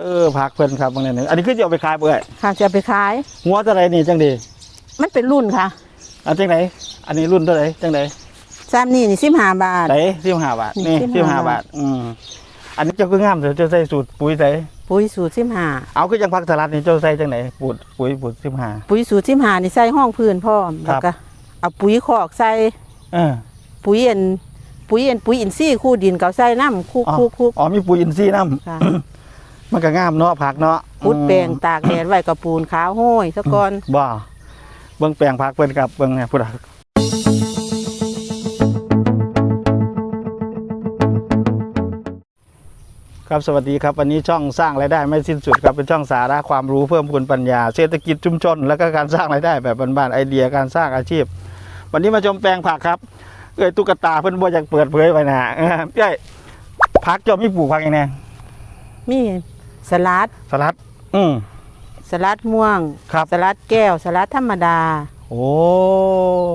เออผักเพิ่นครับบางเนี่ยอันนี้คือจะเอาไปขายเปื่อยค่ะจะเอาไปขายหัวเท่าไหรนี่จังดีมันเป็นรุ่นค่ะอันจังไหนอันนี้รุ่นเท่าไหรจังไหนซามนี่นี่สิบห้าบาทไหนสิบห้าบาทนี่นี่สิบห้า15บาท อืมอันนี้เจ้าคืองามเถอะเจ้าใส่สูตรปุ๋ยใส่ปุ๋ยสูตรสิบห้าเอาคือยังพักสลัดนี่เจ้าใส่จังไหนปุ๋ยปุ๋ยปุ๋ยสิบห้าปุ๋ยสูตรสิบห้านี่ใส่ห้องพื้นพร้อมครัแล้วบก็เอาปุ๋ยคอกใส่เออปุ๋ยเอ็นปุ๋ยเอ็นปุ๋ยอินทรีย์คู่ดินเก่าใส่น้ำคู่อ๋อคู่คู่อ๋อมีปุ๋ยอินทรีย์น้ค่ะำ มันก็งามเนาะผักเนาะพุดแปลงอืมตากแดดไว้กับปูนขาวห้อยซะก่อนบ่เบิ่งแปลงผักเพิ่นครับเบิ่งเนี่ยพุทธะครับสวัสดีครับวันนี้ช่องสร้างรายได้ไม่สิ้นสุดครับเป็นช่องสาระความรู้เพิ่มพูนปัญญา เศรษฐกิจชุมชน และก็การสร้างรายได้แบบบ้านๆไอเดียการสร้างอาชีพ วันนี้มาชมแปลงผักครับเอ้ยตุ๊กตาเพิ่นบ่อยากเปิดเผยไปนะเออเอ้ยผักเจอมีปลูกผักอย่างไงมี สลัด สลัด อืม สลัดม่วง ครับ สลัดแก้ว สลัดธรรมดาโอ้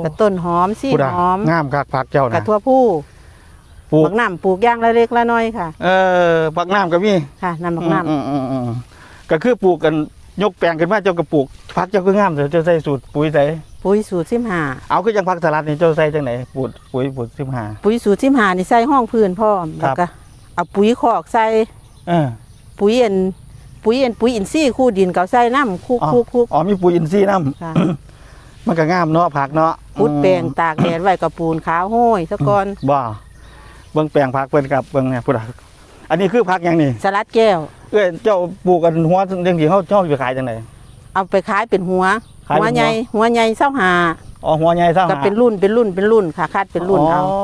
กระต้นหอมซี่พุทธะหอมงามคักผักเจ้ากระนะทั่วผู้ปลูกบักน้ำปลูกอย่างละเล็กละน้อยค่ะ เออผักน้ำก็มีค่ะน้ำบักน้อืมอืมอืมก็คือปลูกกันยกแปลงขึ้นมาเจ้าก็ปลูกผักเจ้าก็งามเถอะเจ้าใส่สูตรปุ๋ยใส่ำปุ๋ยสูตรสิบห้าเอาคือยังผักสลัดนี่เจ้าใส่จังไหนปุ๋ยปุ๋ยปุ๋ยสิบห้าปุ๋ยสูตรสิบห้านี่ใส่ห้องพื้นพร้อมครัแล้วบก็เอาปุ๋ยคอกใส่เออ ปุ๋ยเอ็นปุ๋ยเอ็นปุ๋ยอินทรีย์คู่ดินเก่าใส่น้ำคู่อ๋อคู่คู่ อ๋อมีปุ๋ยอินทรีย์น้ค่ะำ มันก็งามเนาะผักเนาะพุดแปลงอืมตากแดดไว้กับปูนขาวห้อยซะก่อนบ่เบิ่งแปลงผักเพิ่นครับเบิ่งเนี่ยพุทธะอันนี้คือผักหยังนี่ สลัดแก้ว เอ้ยเจ้าปลูกกันหัวเรื่องที่เขาเจ้าไปขายจังไหนเอาไปขายเป็นหัว ขายเป็นหัว หัวใหญ่หัวใหญ่เศร้าหาอ๋อหัวใหญ่เท่าก็เป็นรุ่นเป็นรุ่นเป็นรุ่นค่ะคาดเป็นรุ่นเอาอ๋อ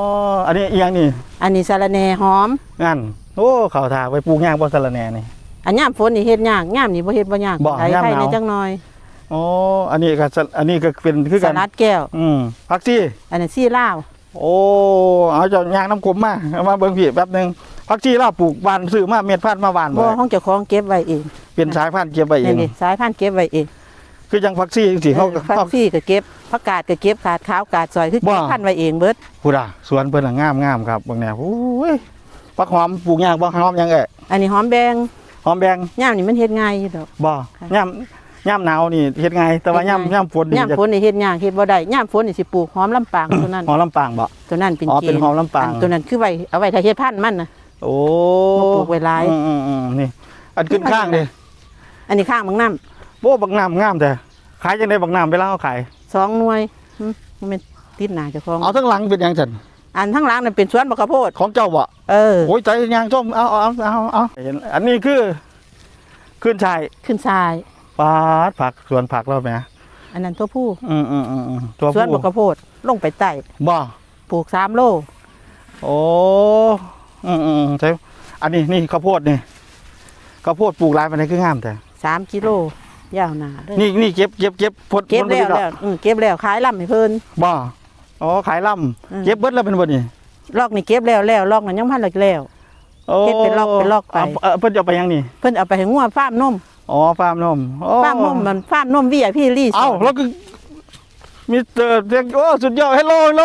อันนี้อีหยังนี่ อันนี้สาระแหน่หอมงั้น โอ้เขาทาไปปลูกย่างบ่สะระแหน่นี่ อันย่ามฝนนี่เฮ็ดยากย่ามนี่บ่เฮ็ดบ่ยากบ่ไทยยามไทยหนาว ในจังน้อยอ๋ออันนี้ก็สะอันนี้ก็เป็นคือสกันลัดแก้ว อืมผักซี่อันนั้นซี่ลาวโอ้เอาเจ้ายางน้ำกลมมาเอามาเบิ่งพี่แป๊บหนึงผักซี่เราปลูกบานซื้อมาเม็ดพันธุ์มาบานบ่บ่ห้องเจ้าของเก็บไว้เองเป็นสายพันธุ์เก็บไว้เอนี่งนี่สายพันธุ์เก็บไว้เองคือจังผักซี่จังซี่เขาเออผักเขาซี่ก็เก็บผักกาดก็เก็บขาดขาวกาดซอยคือบ่เก็บพันธุ์ไว้เองเบิดพูดอะสวนเพิ่นน่ะงามงามครับเบิ่งแนวโอ้ย ผักหอมปลูกยากบ่หอมยังเอ้ยอันนี้หอมแบงหอมแบงย่ามนี่มันเฮ็ดง่ายอยู่ดอกบ่ค่ะย่ำย่ำหนาวนี่เฮ็ดไงแต่ว่าเฮ็ดไงย่ำย่ำฝนนี่ย่ามจะฝนนี่เฮ็ดยากเฮ็ดบ่ได้ย่ามฝนนี่สิปลูกหอมลำปางตัวนั้นหอมลำปางบ่ตัวนั้นเป็นอ๋อเกเป็นณฑ์หอมลำปางอันตัวนั้นคือไว้เอาไว้ถ้าเฮ็ดพันธุ์มันน่ะโอ้มาปลูกไว้หลายอืมอืมอืมนี่อันขึ้นข้างดิอันนี้ข้างบางน้ำโอ้บักน้ำงามแต่ขายจังไดบักน้ำเวลาเขาขายสองหน่วยหึมันเป็นติดหน้าเจ้าของเอาทั้งหลังเป็นหยังจัน อันทั้งหลังนั่นเป็นสวนบักข้าวโพดของเจ้าบ่เออโอ้ยใจยางส้มเอาเอาเอาเอาเอาเห็นอันนี้คือ ขึ้นชายขึ้นชายปาดผักสวนผักเราไหมอันนั้นตัวผู้อืมอืมอืมอืมตัวสวนผู้บักข้าวโพดลงไปใต้บ่ปลูกสามโลโอ้อืมอืมใช่อันนี้นี่ข้าวโพดนี่ข้าวโพดปลูกหลายมันได้คืองามแต่สามกิโลยาวหนาเลยนี่นี่เก็บเก็บเก็บพดเก็บพดแล้วบ่ได้ดอกแล้วอืมเก็บแล้วขายลำให้เพิ่นบ่ อ๋อขายลอืมำเก็บเบิดแล้วเป็นบ่นี่ลอกนี่เก็บแล้วแล้วลอกนั้นยังพันเลยแล้วโอ้เก็บเป็นลอกเป็นลอกไปาเออเพิ่นจะเอาไปยังนี่เพิ่นเอาไปให้งัวฟาร์มนมอ๋อฟาร์มนมโอ้ฟาร์มนมมันฟาร์มนมวิไอพี่ลี่เอ้าแล้วก็มิสเตอร์เสียงโอ้สุดยอดฮัลโหลฮัลโหล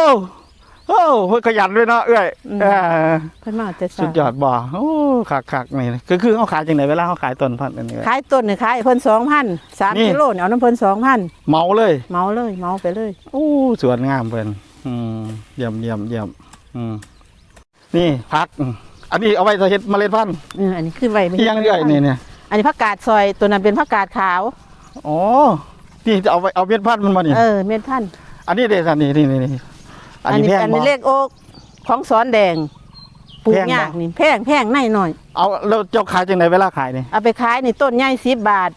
โอ้เพิ่นขยันด้วยเนาะเอ้ยเออเพิ่นมาแต่สุดยอดบ่โอ้คักคักนี่คือคือเขาขายจังไดเวลาเขาขายต้นพันธุ์อันนี้ ขายต้นนี่ขายให้เพิ่นสองพันสามนี่ กิโลเนี่ยเอาน้ำเพิ่นสองพันเมาเลยเมาเลยเมาไปเลย โอ้สวยงามเพิ่นอืมเยี่ยมเยี่ยมเยี่ยมอืมนี่พักอืมอันนี้เอาไว้จะเฮ็ดเมล็ดพันธุ์เอออันนี้คือใบไม่ที่ยังเรื่อยนี่เนี่ยอันนี้ผักกาดซอยตัวนั้นเป็นผักกาดขาว อ๋อนี่จะเอาไว้เอาเม็ดพันธุ์มันมานี่เออเม็ดพันธุ์อันนี้เด็ดอันนี้นี่นี่นี่ อันนี้แพงอันบ่นี้เลขโอ๊กของสอนแดงปลูกแพงบ่ ยากนี่แพงแพงในหน่อยเอาแล้วเจ้าขายจังไดเวลาขายนี่เอาไปขายนี่ต้นใหญ่สิบบาท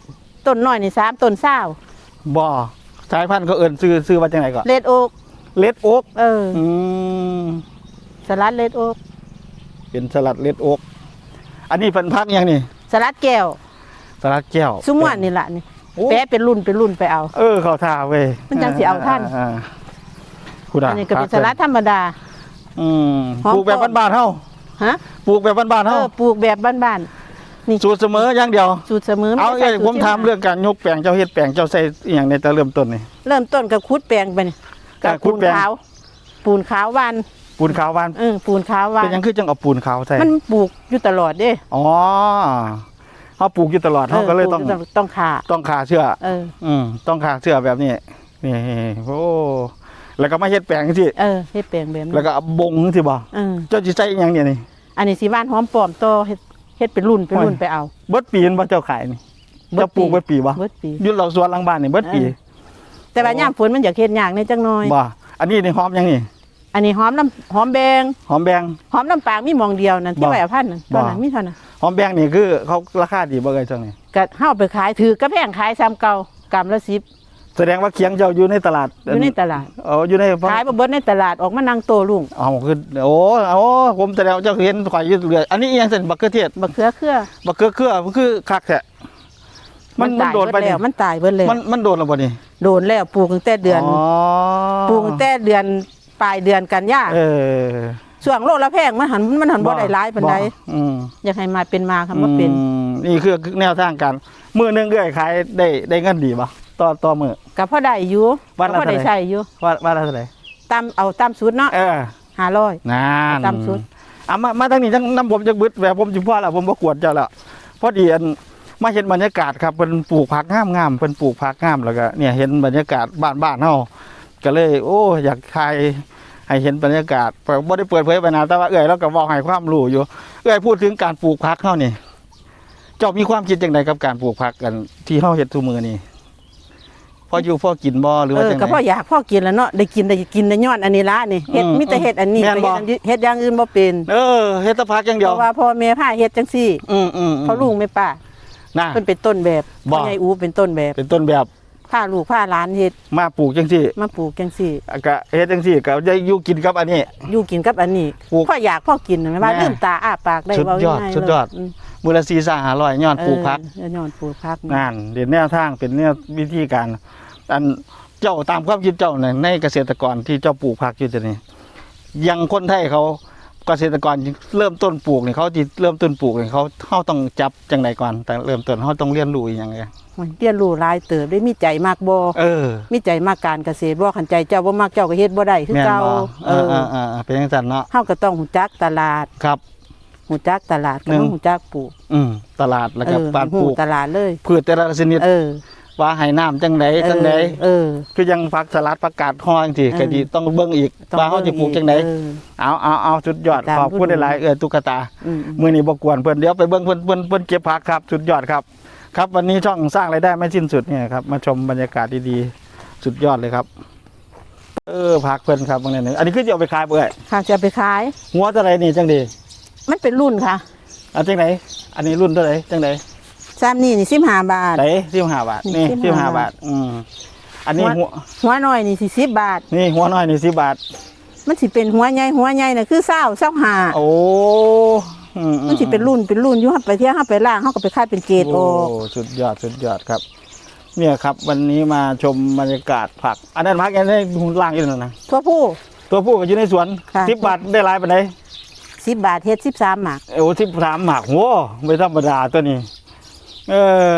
ต้นน้อยนี่สามต้นเศร้าบ่สายพันธุ์เขาเอิ้นซื้อซื้อว่าจังไดก่อนเลดโอ๊กเลดโอ๊กเอออืมสลัดเลดโอ๊กเป็นสลัดเลดโอ๊กอันนี้เป็นพักยังนี่สลัดแก้วสลัดแก้ว ซุ้มวนนี่แหละนี่โอ้ แปะเป็นรุ่นเป็นรุ่นไปเอา เออเขาท่าเว้ยมันจังสิเอาท่าน อ่ คุณอะอันนี้ก็เป็นสลัดธรรมดา อืมหอม ปลูกแบบบ้านๆเฮาฮะปลูกแบบบ้านๆเอเฮาอปลูกแบบบ้านๆนี่สูตรเสมออย่างเดียว สูตรเสมอเอาไได้เอ้ยใส่ผมสูตถามเรื่องการยกแปลงเจ้าเฮ็ดแปลงเจ้าใส่อหย่างในแต่เริ่มต้นนี่ เริ่มต้นกับคุดแปลงไปนี่อ่ากับคุปูดนแปลง ขาว ปูนขาววานปูนขาวหวานเออปูนขาววาเป็นนหยังคือจังเอาปูนขาวใส่มันปลูกอยู่ตลอดเด้อ๋อเขาปลูกอยู่ตลอดเขาก็เลยต้องต้องขาต้องขาเชื่อ เออ อืมต้องขาเชื่อแบบนี้นี่โอ้ แล้วก็มาเฮ็ดแปลงสิเออเฮ็ดแปลงแบบแล้วนั้นก็เอาบงสิบ่เออเจ้าจิใส่อหยังเนี่ยนี่ อันนี้สิบ้านหอมปลอมโตเฮ็ดเฮ็ดเป็นรุ่นเป็นรุ่นโอ้ย ไปเอาเบิดปีนบ่เจ้าขายนี่เจ้าปลูกเบิดปีบ่เบิดปี อยุ่เราสวนหลังบ้านนี่เบิดปีเออ แต่ว่าโอ้ยามฝนมันอยากเฮ็ดยากในจังน้อย บ่อันนี้ในหอมยังนี่อันนี้หอมน้ำหอมแบงหอมแบง หอมน้ำปางมีหมองเดียวนั่นที่บ่ ไว้เอาพันนั่นบ่เท่านั้นมีเท่านั้นหอมแบงนี่คือเขาราคาดีบ่เอ่ยจังนี่ก็เฮาไปขายถือกระแพงขายซ้ำเก่ากำละ10 แสดงว่าเคียงเจ้าอยู่ในตลาดอยู่ในตลาดเอออยู่ในขายบ่เบิดในตลาดออกมานั่งโตลุงเอาคือโอ้โอ้ผมแสดงว่าเจ้าเห็นข่อยอยู่เรื่อยอันนี้อีหยังเส้นบักเขือเทศบักเขือเครือบักเขือเครือมันคือคักแท้มันมันตายโดนไปเบิดนี่แล้วมันตายเบิดแล้วมันมันโดนแล้วบ่นี่โดนแล้วปลูกตั้งแต่เดือนอ๋อปลูกตั้งแต่เดือนปลายเดือนกันยาเออช่วงโลละแพงมันหันมันหันบ่ได้หลายปานใดอืมอยากให้มาเป็นมาคำว่าเป็นอืมนี่คือแนวทางการมือหนึงเอื้อยขายได้ได้เงินดีบ่ ต่อต่อมือ ก็พอได้อยู่วันละก็พอได้เท่าไหร่ ใช้อยู่ว่าว่าเท่าไหร่ตามเอาตามสูตรเนาะเออ500นานตามสุดอะมามาทางนี้จังน้ำผมจะบึดแบบผมจิพ่อแล้วผมบ่กวดเจ้าแล้วพอดีอันมาเห็นบรรยากาศครับเป็นปลูกผักงามงามๆเป็นปลูกผักงามแล้วก็เนี่ยเห็นบรรยากาศบ้านบ้านๆเฮาก็เลย โอ้อยากถ่ายให้เห็นบรรยากาศแต่บ่ได้เปิดเผยไปนะแต่ว่าเอ้อยเราก็เว้าให้ความรู้อยู่ เอ้อยพูดถึงการปลูกผักเฮานี่ เจ้ามีความคิดจังไดกับการปลูกผักกันที่เฮาเฮ็ดทุกมื้อนี่ พออยู่พอกินบ่หรือเอว่าอจังก็ไดพออยากพอกินแล้วเนาะได้กินได้กินได้ย้อนอันนี้ละนี่เฮ็ดอืมมีแต่เฮ็ดอันนี้แม่นไปบ่เฮ็ดอันอื่นเฮ็ดอย่างอื่นบ่เป็นเออเฮ็ดแต่ผักอย่างเดีเพยวราะว่าพ่อแม่พาเฮ็ดจังซี่อืมอืมเขาลุงไม่ป้าน่ะเพิ่นเป็นต้นแบบบ่ พ่อใหญ่อูเป็นต้นแบบเป็นต้นแบบพาลูกพาหลานเฮ็ดมาปลูกจังซี่มาปลูกจังซี่ ก็เฮ็ดจังซี่ก็จะอยู่กินกับอันนี้ อยู่กินกับอันนี้ปลูกพ่ออยากพ่อกินนะแม่ว่าแม่ลืมตาอ้าปากได้สุดเว้ายอดง่ายๆสุดยอด เลม มูลค่า500ย้อนปลูกผักเออย้อนปลูกพักงานเด่นแนวทางเป็นแนววิธีการอันเจ้าตามความคิดเจ้าเนี่ยในเกษตรกรที่เจ้าปลูกผักอยู่จะนี่อยังคนไทยเขาเกษตรกรเริ่มต้นปลูกเนี่ยเขาที่เริ่มต้นปลูกเนี่ยเขาเขาต้องจับจังไดก่อนแต่เริ่มต้นเขาต้องเรียนรู้อหย่างไรมันเรียนรู้หลายเติบได้มีใจมากบ่เออ มีใจมากการเกษตรบ่คันใจเจ้าบ่มักเจ้าก็เฮ็ดบ่ได้คือแม่นเก่าบ่เอเอออเออเออเออเป็นจังซั่นเนาะเฮาก็ต้องฮู้จักตลาดครับ ฮู้จักตลาดก็หนึ่งต้องฮู้จักปลูกอืมตลาดแล้วก็เออการปฮู้ลูกตลาดเลยพืชแต่ละชนิดเออว่าให้น้ำจังไดจังไดเออ คือยังผักสลัดผักกาดฮอจังซี่เออ ก็ดีต้องเบิ่งอีกต้องว่าเขาจะปลูกจังไดเออ เอาเอาเอาสุดยอดตามขอบคุณฤดู หลายๆเออตุ๊กตา อืม มือนี้บกวนเพื่อนเดี๋ยวไปเบิ้งเพื่อนเพื่อนเพื่อนเก็บผักครับ สุดยอดครับ ครับวันนี้ช่องสร้างรายได้ไม่สิ้นสุดเนี่ยครับมาชมบรรยากาศดีๆสุดยอดเลยครับ เออผักเพื่อนครับบางเนี่ยอันนี้คือจะเอาไปขายเปื่อยค่ะจะไปขายหัวเท่าไหรนี่จังดี มันเป็นรุ่นค่ะอันจังไหนอันนี้รุ่นเท่าไหรจังไหนซ้ำนี่นี่15บาท ไหนสิบห้าบาท นี่นี่สิบห้า15 บาท อืมอันนี้หัว หัวน้อยนี่สิ10บาท นี่หัวน้อยนี่สิบบาท มันสิเป็นหัวใหญ่หัวใหญ่น่ะคือ20 25โอ้อือืมันสิเป็นรุ่นเป็นรุ่นอยู่เฮาไปเที่ยวเฮาไปล่างเฮาก็ไปขายเป็นเกรดอโอ้อกสุดยอดสุดยอดครับ เนี่ยครับ วันนี้มาชมบรรยากาศผัก อันนั้นผักอันนี้หุ่นล่างอยู่นั่นนะ ทั่วผู้ ตัวผู้ก็อยู่ในสวนค่ะ สิบบาทได้หลายปานใด 10บาทเฮ็ด13หมากโอ้สิบสามหมากโหไม่ธรรมดาตัวนี้ เอ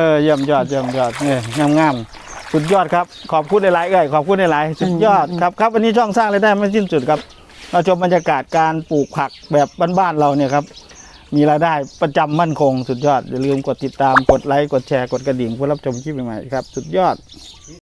อเยี่ยมยอดเยี่ยมยอดเนี่ยงามงามๆสุดยอดครับ ขอบคุณหลายๆเอ้ยขอบคุณหลายๆสุดยอดครับครับวันนี้ช่องสร้างรายได้ไม่สิ้นสุดครับเราชมบรรยากาศการปลูกผักแบบบ้านๆเราเนี่ยครับมีรายได้ประจำมั่นคงสุดยอดอย่าลืมกดติดตามกดไลค์กดแชร์กดกระดิ่งเพื่อรับชมคลิปใหม่ๆครับ สุดยอด